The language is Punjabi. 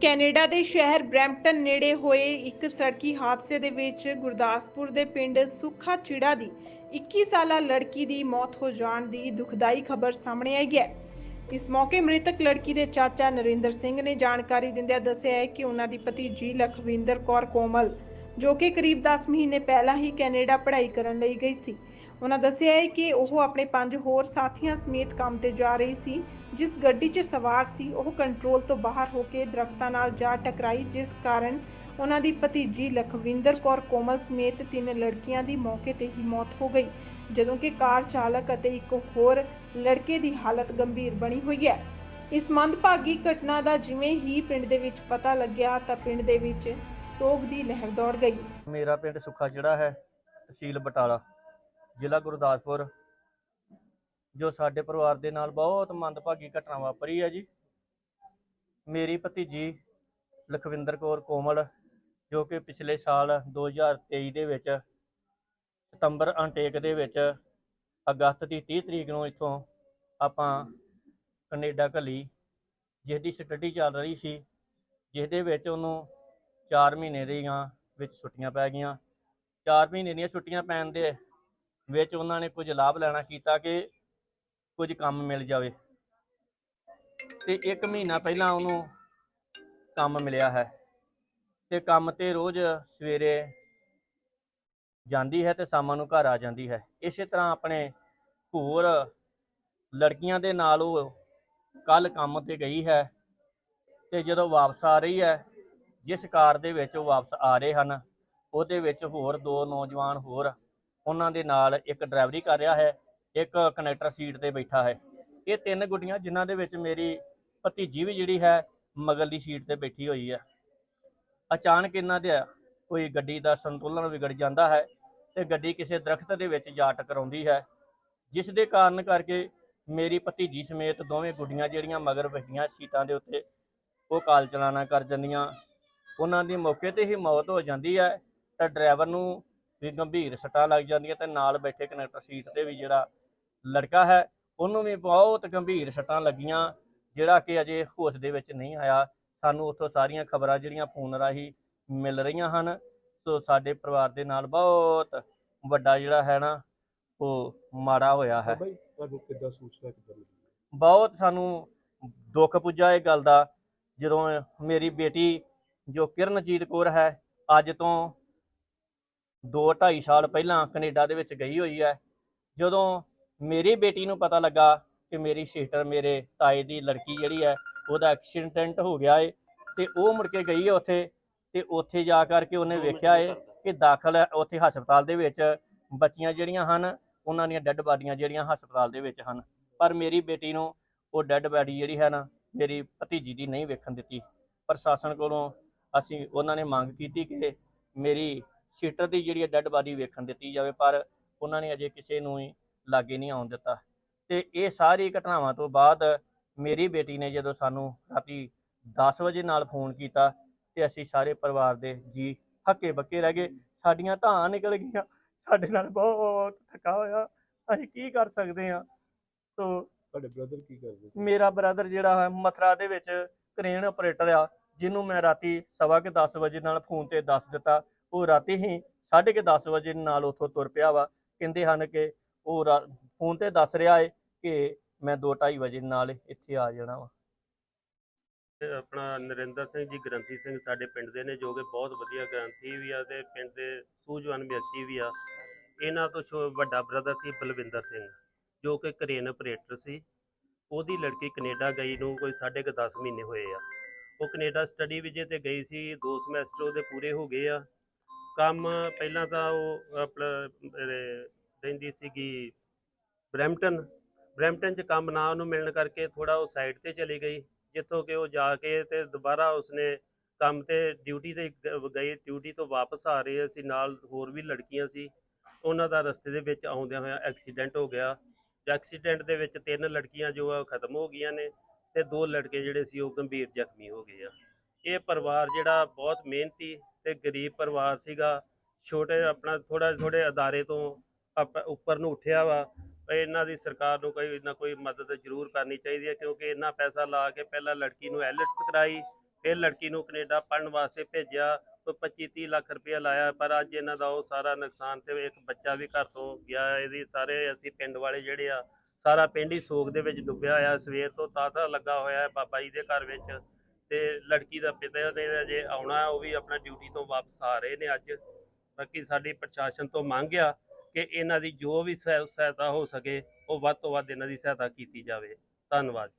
ਕੈਨੇਡਾ ਦੇ ਸ਼ਹਿਰ ਬਰੈਂਪਟਨ ਨੇੜੇ ਹੋਏ ਇੱਕ ਸੜਕੀ ਹਾਦਸੇ ਦੇ ਵਿੱਚ ਗੁਰਦਾਸਪੁਰ ਦੇ ਪਿੰਡ ਸੁੱਖਾ ਚਿੜਾ ਦੀ 21 ਸਾਲਾ ਲੜਕੀ ਦੀ ਮੌਤ ਹੋ ਜਾਣ ਦੀ ਦੁਖਦਾਈ ਖਬਰ ਸਾਹਮਣੇ ਆਈ ਹੈ। ਇਸ ਮੌਕੇ ਮ੍ਰਿਤਕ ਲੜਕੀ ਦੇ ਚਾਚਾ ਨਰਿੰਦਰ ਸਿੰਘ ਨੇ ਜਾਣਕਾਰੀ ਦਿੰਦਿਆਂ ਦੱਸਿਆ ਹੈ ਕਿ ਉਹਨਾਂ ਦੀ ਪਤੀ ਜੀ ਲਖਵਿੰਦਰ ਕੌਰ ਕੋਮਲ, ਜੋ ਕਿ ਕਰੀਬ 10 ਮਹੀਨੇ ਪਹਿਲਾਂ ਹੀ ਕੈਨੇਡਾ ਪੜ੍ਹਾਈ ਕਰਨ ਲਈ ਗਈ ਸੀ ਉਹਨਾਂ ਦੱਸਿਆ ਹੈ ਕਿ ਉਹ ਆਪਣੇ ਪੰਜ ਹੋਰ ਸਾਥੀਆਂ ਸਮੇਤ ਕੰਮ ਤੇ ਜਾ ਰਹੀ ਸੀ, ਜਿਸ ਗੱਡੀ 'ਚ ਸਵਾਰ ਸੀ, ਉਹ ਕੰਟਰੋਲ ਤੋਂ ਬਾਹਰ ਹੋ ਕੇ ਦਰਖਤਾਂ ਨਾਲ ਜਾ ਟਕਰਾਈ, ਜਿਸ ਕਾਰਨ ਉਹਨਾਂ ਦੀ ਭਤੀਜੀ ਲਖਵਿੰਦਰ ਕੌਰ ਕੋਮਲ ਸਮੇਤ ਤਿੰਨ ਲੜਕੀਆਂ ਦੀ ਮੌਕੇ ਤੇ ਹੀ ਮੌਤ ਹੋ ਗਈ, ਜਦੋਂ ਕਿ ਕਾਰ ਚਾਲਕ ਅਤੇ ਇੱਕ ਹੋਰ ਲੜਕੇ ਦੀ ਹਾਲਤ ਗੰਭੀਰ ਬਣੀ ਹੋਈ ਹੈ। ਇਸ ਮੰਦਭਾਗੀ ਘਟਨਾ ਦਾ ਜਿਵੇਂ ਹੀ ਪਿੰਡ ਦੇ ਵਿੱਚ ਪਤਾ ਲੱਗਿਆ, ਤਾਂ ਪਿੰਡ ਦੇ ਵਿੱਚ ਸੋਗ ਦੀ ਲਹਿਰ ਦੌੜ ਗਈ। ਮੇਰਾ ਪਿੰਡ ਸੁੱਖਾ ਜਿਹੜਾ ਹੈ, ਤਹਿਸੀਲ ਬਟਾਲਾ। ਜ਼ਿਲ੍ਹਾ ਗੁਰਦਾਸਪੁਰ, ਜੋ ਸਾਡੇ ਪਰਿਵਾਰ ਦੇ ਨਾਲ ਬਹੁਤ ਮੰਦਭਾਗੀ ਘਟਨਾ ਵਾਪਰੀ ਹੈ ਜੀ। ਮੇਰੀ ਭਤੀਜੀ ਲਖਵਿੰਦਰ ਕੌਰ ਕੋਮਲ, ਜੋ ਕਿ ਪਿਛਲੇ ਸਾਲ 2023 ਦੇ ਵਿੱਚ ਸਤੰਬਰ ਅਨਟੇਕ ਦੇ ਵਿੱਚ ਅਗਸਤ ਦੀ 30 ਤਰੀਕ ਨੂੰ ਇੱਥੋਂ ਆਪਾਂ ਕੈਨੇਡਾ ਘੱਲੀ ਜਿਸ ਦੀ ਸਟੱਡੀ ਚੱਲ ਰਹੀ ਸੀ ਜਿਹਦੇ ਵਿੱਚ ਉਹਨੂੰ 4 ਮਹੀਨੇ ਦੀਆਂ ਵਿੱਚ ਛੁੱਟੀਆਂ ਪੈ ਗਈਆਂ। 4 ਮਹੀਨੇ ਦੀਆਂ ਛੁੱਟੀਆਂ ਪੈਣ ਦੇ ਵਿੱਚ ਉਹਨਾਂ ਨੇ ਕੁਝ ਲਾਭ ਲੈਣਾ ਕੀਤਾ ਕਿ ਕੁਝ ਕੰਮ ਮਿਲ ਜਾਵੇ। ਤੇ 1 ਮਹੀਨਾ ਪਹਿਲਾਂ ਉਹਨੂੰ ਕੰਮ ਮਿਲਿਆ ਹੈ। ਤੇ ਕੰਮ ਤੇ ਰੋਜ਼ ਸਵੇਰੇ ਜਾਂਦੀ ਹੈ ਤੇ ਸ਼ਾਮਾਂ ਨੂੰ ਘਰ ਆ ਜਾਂਦੀ ਹੈ। ਇਸੇ ਤਰ੍ਹਾਂ ਆਪਣੇ ਹੋਰ ਲੜਕੀਆਂ ਦੇ ਨਾਲ ਉਹ ਕੱਲ ਕੰਮ ਤੇ ਗਈ ਹੈ ਤੇ ਜਦੋਂ ਵਾਪਸ ਆ ਰਹੀ ਹੈ, ਜਿਸ ਕਾਰ ਦੇ ਵਿੱਚ ਉਹ ਵਾਪਸ ਆ ਰਹੇ ਹਨ, ਉਹਦੇ ਵਿੱਚ ਹੋਰ ਦੋ ਨੌਜਵਾਨ ਹੋਰ ਉਹਨਾਂ ਦੇ ਨਾਲ ਇੱਕ ਡਰਾਈਵਰੀ ਕਰ ਰਿਹਾ ਹੈ, ਇੱਕ ਕਨੈਕਟਰ ਸੀਟ ਤੇ ਬੈਠਾ ਹੈ। ਇਹ ਤਿੰਨ ਗੁੱਡੀਆਂ ਜਿਨ੍ਹਾਂ ਦੇ ਵਿੱਚ ਮੇਰੀ ਭਤੀਜੀ ਵੀ ਜਿਹੜੀ ਹੈ ਮਗਰਲੀ ਸੀਟ ਤੇ ਬੈਠੀ ਹੋਈ ਹੈ। ਅਚਾਨਕ ਇਹਨਾਂ ਦੇ ਕੋਈ ਗੱਡੀ ਦਾ ਸੰਤੁਲਨ ਵਿਗੜ ਜਾਂਦਾ ਹੈ ਤੇ ਗੱਡੀ ਕਿਸੇ ਦਰਖਤ ਦੇ ਵਿੱਚ ਜਾ ਟਕਰਾਉਂਦੀ ਹੈ, ਜਿਸ ਦੇ ਕਾਰਨ ਕਰਕੇ ਮੇਰੀ ਭਤੀਜੀ ਸਮੇਤ ਦੋਵੇਂ ਗੁੱਡੀਆਂ ਜਿਹੜੀਆਂ ਮਗਰ ਬੈਠੀਆਂ ਸੀਟਾਂ ਦੇ ਉੱਤੇ, ਉਹ ਕਾਲ ਚਲਾਣਾ ਕਰ ਜਾਂਦੀਆਂ। ਉਹਨਾਂ ਦੀ ਮੌਕੇ ਤੇ ਹੀ ਮੌਤ ਹੋ ਜਾਂਦੀ ਹੈ ਤਾਂ ਡਰਾਈਵਰ ਨੂੰ ਵੀ ਗੰਭੀਰ ਸੱਟਾਂ ਲੱਗ ਜਾਂਦੀਆਂ ਤੇ ਨਾਲ ਬੈਠੇ ਕਨੈਕਟਰ ਸੀਟ ਤੇ ਵੀ ਜਿਹੜਾ ਲੜਕਾ ਹੈ ਉਹਨੂੰ ਵੀ ਬਹੁਤ ਗੰਭੀਰ ਸੱਟਾਂ ਲੱਗੀਆਂ ਜਿਹੜਾ ਕਿ ਅਜੇ ਹੋਸ਼ ਦੇ ਵਿੱਚ ਨਹੀਂ ਆਇਆ। ਸਾਨੂੰ ਉੱਥੋਂ ਸਾਰੀਆਂ ਖਬਰਾਂ ਜਿਹੜੀਆਂ ਫੋਨ ਰਾਹੀਂ ਮਿਲ ਰਹੀਆਂ ਹਨ। ਸੋ ਸਾਡੇ ਪਰਿਵਾਰ ਦੇ ਨਾਲ ਬਹੁਤ ਵੱਡਾ ਜਿਹੜਾ ਹੈ ਨਾ ਉਹ ਮਾੜਾ ਹੋਇਆ ਹੈ। ਬਾਈ ਤੁਹਾਨੂੰ ਕਿੱਦਾਂ ਸੂਚਨਾ ਕਿੱਦਾਂ ਮਿਲੀ? ਬਹੁਤ ਸਾਨੂੰ ਦੁੱਖ ਪੁੱਜਾ ਇਹ ਗੱਲ ਦਾ। ਜਦੋਂ ਮੇਰੀ ਬੇਟੀ ਜੋ ਕਿਰਨਜੀਤ ਕੌਰ ਹੈ ਅੱਜ ਤੋਂ 2.5 ਸਾਲ ਪਹਿਲਾਂ ਕੈਨੇਡਾ ਦੇ ਵਿੱਚ ਗਈ ਹੋਈ ਹੈ। ਜਦੋਂ ਮੇਰੀ ਬੇਟੀ ਨੂੰ ਪਤਾ ਲੱਗਾ ਕਿ ਮੇਰੀ ਸਿਸਟਰ ਮੇਰੇ ਤਾਏ ਦੀ ਲੜਕੀ ਜਿਹੜੀ ਹੈ ਉਹਦਾ ਐਕਸੀਡੈਂਟ ਹੋ ਗਿਆ ਏ ਤੇ ਉਹ ਮੁੜ ਕੇ ਗਈ ਹੈ ਉੱਥੇ ਤੇ ਉੱਥੇ ਜਾ ਕਰਕੇ ਉਹਨੇ ਵੇਖਿਆ ਏ ਕਿ ਦਾਖਲ ਹੈ ਉੱਥੇ ਹਸਪਤਾਲ ਦੇ ਵਿੱਚ। ਬੱਚੀਆਂ ਜਿਹੜੀਆਂ ਹਨ ਉਹਨਾਂ ਦੀਆਂ ਡੈੱਡ ਬਾਡੀਆਂ ਜਿਹੜੀਆਂ ਹਸਪਤਾਲ ਦੇ ਵਿੱਚ ਹਨ। ਪਰ ਮੇਰੀ ਬੇਟੀ ਨੂੰ ਉਹ ਡੈੱਡ ਬਾਡੀ ਜਿਹੜੀ ਹੈ ਨਾ ਮੇਰੀ ਭਤੀਜੀ ਦੀ ਨਹੀਂ ਵੇਖਣ ਦਿੱਤੀ। ਪ੍ਰਸ਼ਾਸਨ ਕੋਲੋਂ ਅਸੀਂ ਉਹਨਾਂ ਨੇ ਮੰਗ ਕੀਤੀ ਕਿ ਮੇਰੀ ਸੀਟਰ ਦੀ ਜਿਹੜੀ ਡੈੱਡ ਬਾਡੀ ਵੇਖਣ ਦਿੱਤੀ ਜਾਵੇ ਪਰ ਉਹਨਾਂ ਨੇ ਅਜੇ ਕਿਸੇ ਨੂੰ ਹੀ ਲਾਗੇ ਨਹੀਂ ਆਉਣ ਦਿੱਤਾ। ਤੇ ਇਹ ਸਾਰੀ ਘਟਨਾਵਾਂ ਤੋਂ ਬਾਅਦ ਮੇਰੀ ਬੇਟੀ ਨੇ ਜਦੋਂ ਸਾਨੂੰ ਰਾਤੀ 10 ਵਜੇ ਨਾਲ ਫੋਨ ਕੀਤਾ ਤੇ ਅਸੀਂ ਸਾਰੇ ਪਰਿਵਾਰ ਦੇ ਜੀ ਹੱਕੇ ਬੱਕੇ ਰਹਿ ਗਏ। ਸਾਡੀਆਂ ਧਾਂ ਨਿਕਲ ਗਈਆਂ। ਸਾਡੇ ਨਾਲ ਬਹੁਤ ਥਕਾ ਹੋਇਆ। ਅਸੀਂ ਕੀ ਕਰ ਸਕਦੇ ਹਾਂ? ਸੋ ਤੁਹਾਡੇ ਬ੍ਰਦਰ ਕੀ ਕਰਦੇ? ਮੇਰਾ ਬ੍ਰਦਰ ਜਿਹੜਾ ਹੈ ਮਥਰਾ ਦੇ ਵਿੱਚ ਕ੍ਰੇਨ ਆਪਰੇਟਰ ਆ ਜਿਹਨੂੰ ਮੈਂ ਰਾਤੀ ਸਵਾ ਕੇ 10 ਵਜੇ ਨਾਲ ਫੋਨ ਤੇ ਦੱਸ ਦਿੱਤਾ। ਉਹ ਰਾਤੀ ਹੀ ਸਾਢੇ ਕੇ 10 ਵਜੇ ਨਾਲ ਉੱਥੋਂ ਤੁਰ ਪਿਆ ਵਾ। ਕਹਿੰਦੇ ਹਨ ਕਿ ਉਹ ਫੋਨ ਤੇ ਦੱਸ ਰਿਹਾ ਏ ਕਿ ਮੈਂ 2:30 ਵਜੇ ਨਾਲ ਇੱਥੇ ਆ ਜਾਣਾ ਵਾ। ਤੇ ਆਪਣਾ ਨਰਿੰਦਰ ਸਿੰਘ ਜੀ, ਗ੍ਰੰਥੀ ਸਿੰਘ ਸਾਡੇ ਪਿੰਡ ਦੇ ਨੇ, ਜੋ ਕਿ ਬਹੁਤ ਵਧੀਆ ਗ੍ਰੰਥੀ ਵੀ ਆ ਤੇ ਪਿੰਡ ਦੇ ਸੂਝਵਾਨ ਵਿਅਕਤੀ ਵੀ ਆ। ਇਹਨਾਂ ਤੋਂ ਛੋ, ਵੱਡਾ ਬ੍ਰਦਰ ਸੀ ਬਲਵਿੰਦਰ ਸਿੰਘ, ਜੋ ਕਿ ਕਰੇਨ ਆਪਰੇਟਰ ਸੀ। ਉਹਦੀ ਲੜਕੀ ਕੈਨੇਡਾ ਗਈ ਨੂੰ ਕੋਈ ਸਾਢੇ ਕੁ 10 ਮਹੀਨੇ ਹੋਏ ਆ। ਉਹ ਕੈਨੇਡਾ ਸਟੱਡੀ ਵਿਜੇ ਤੇ ਗਈ ਸੀ, ਦੋ ਸਮੈਸਟਰ ਉਹਦੇ ਪੂਰੇ ਹੋ ਗਏ ਆ। ਕੰਮ ਪਹਿਲਾਂ ਤਾਂ ਉਹ ਆਪਣਾ ਅਹ, ਰਹਿੰਦੀ ਸੀਗੀ ਬਰੈਂਪਟਨ। ਬਰੈਂਪਟਨ 'ਚ ਕੰਮ ਨਾ ਉਹਨੂੰ ਮਿਲਣ ਕਰਕੇ ਥੋੜਾ ਉਹ ਸਾਈਡ ਤੇ ਚਲੀ ਗਈ ਜਿੱਥੋਂ ਕਿ ਉਹ ਜਾ ਕੇ ਤੇ ਦੁਬਾਰਾ ਉਸਨੇ ਕੰਮ ਤੇ ਡਿਊਟੀ ਤੇ ਗਏ ਡਿਊਟੀ ਤੋਂ ਵਾਪਸ ਆ ਰਹੇ ਸੀ ਨਾਲ ਹੋਰ ਵੀ ਲੜਕੀਆਂ ਸੀ। ਉਹਨਾਂ ਦਾ ਰਸਤੇ ਦੇ ਵਿੱਚ ਆਉਂਦਿਆਂ ਹੋਇਆ ਐਕਸੀਡੈਂਟ ਹੋ ਗਿਆ। ਐਕਸੀਡੈਂਟ ਦੇ ਵਿੱਚ ਤਿੰਨ ਲੜਕੀਆਂ ਜੋ ਆ ਉਹ ਖਤਮ ਹੋ ਗਈਆਂ ਨੇ ਤੇ ਦੋ ਲੜਕੇ ਜਿਹੜੇ ਸੀ ਉਹ ਗੰਭੀਰ ਜ਼ਖਮੀ ਹੋ ਗਏ ਆ। ਇਹ ਪਰਿਵਾਰ ਜਿਹੜਾ ਬਹੁਤ ਮਿਹਨਤੀ ਤੇ ਗਰੀਬ ਪਰਿਵਾਰ ਸੀਗਾ, ਛੋਟੇ ਆਪਣਾ ਥੋੜਾ ਥੋੜੇ ਅਦਾਰੇ ਤੋਂ ਆਪ- ਉੱਪਰ ਨੂੰ ਉੱਠਿਆ ਵਾ ਇਹਨਾਂ ਦੀ ਸਰਕਾਰ ਨੂੰ ਕੋਈ ਨਾ ਕੋਈ ਮਦਦ ਜ਼ਰੂਰ ਕਰਨੀ ਚਾਹੀਦੀ ਹੈ, ਕਿਉਂਕਿ ਇੰਨਾ ਪੈਸਾ ਲਾ ਕੇ ਪਹਿਲਾਂ ਲੜਕੀ ਨੂੰ ਐਲਟਸ ਕਰਾਈ, ਫਿਰ ਲੜਕੀ ਨੂੰ ਕੈਨੇਡਾ ਪੜਨ ਵਾਸਤੇ ਭੇਜਿਆ, ਕੋਈ 25 30 ਲੱਖ ਰੁਪਇਆ ਲਾਇਆ, ਪਰ ਅੱਜ ਇਹਨਾਂ ਦਾ ਉਹ ਸਾਰਾ ਨੁਕਸਾਨ ਤੇ ਇੱਕ ਬੱਚਾ ਵੀ ਘਰ ਤੋਂ ਗਿਆ, ਇਹਦੀ ਸਾਰੇ ਅਸੀਂ ਪਿੰਡ ਵਾਲੇ ਜਿਹੜੇ ਆ, ਸਾਰਾ ਪਿੰਡ ਹੀ ਸੋਗ ਦੇ ਵਿੱਚ ਡੁੱਬਿਆ ਹੋਇਆ, ਸਵੇਰ ਤੋਂ ਤਾਤਾ ਲੱਗਾ ਹੋਇਆ ਹੈ ਬਾਬਾ ਜੀ ਦੇ ਘਰ ਵਿੱਚ। ਤੇ ਲੜਕੀ ਦਾ ਪਿਤਾ ਨੇ ਜੇ ਆਉਣਾ ਉਹ ਵੀ ਆਪਣਾ ਡਿਊਟੀ ਤੋਂ ਵਾਪਸ ਆ ਰਹੇ ਨੇ ਅੱਜ। ਬਾਕੀ ਸਾਡੀ ਪ੍ਰਸ਼ਾਸਨ ਤੋਂ ਮੰਗ ਆ ਕਿ ਇਹਨਾਂ ਦੀ ਜੋ ਵੀ ਸਹਾਇ- ਸਹਾਇਤਾ ਹੋ ਸਕੇ, ਉਹ ਵੱਧ ਤੋਂ ਵੱਧ ਇਹਨਾਂ ਦੀ ਸਹਾਇਤਾ ਕੀਤੀ ਜਾਵੇ। ਧੰਨਵਾਦ।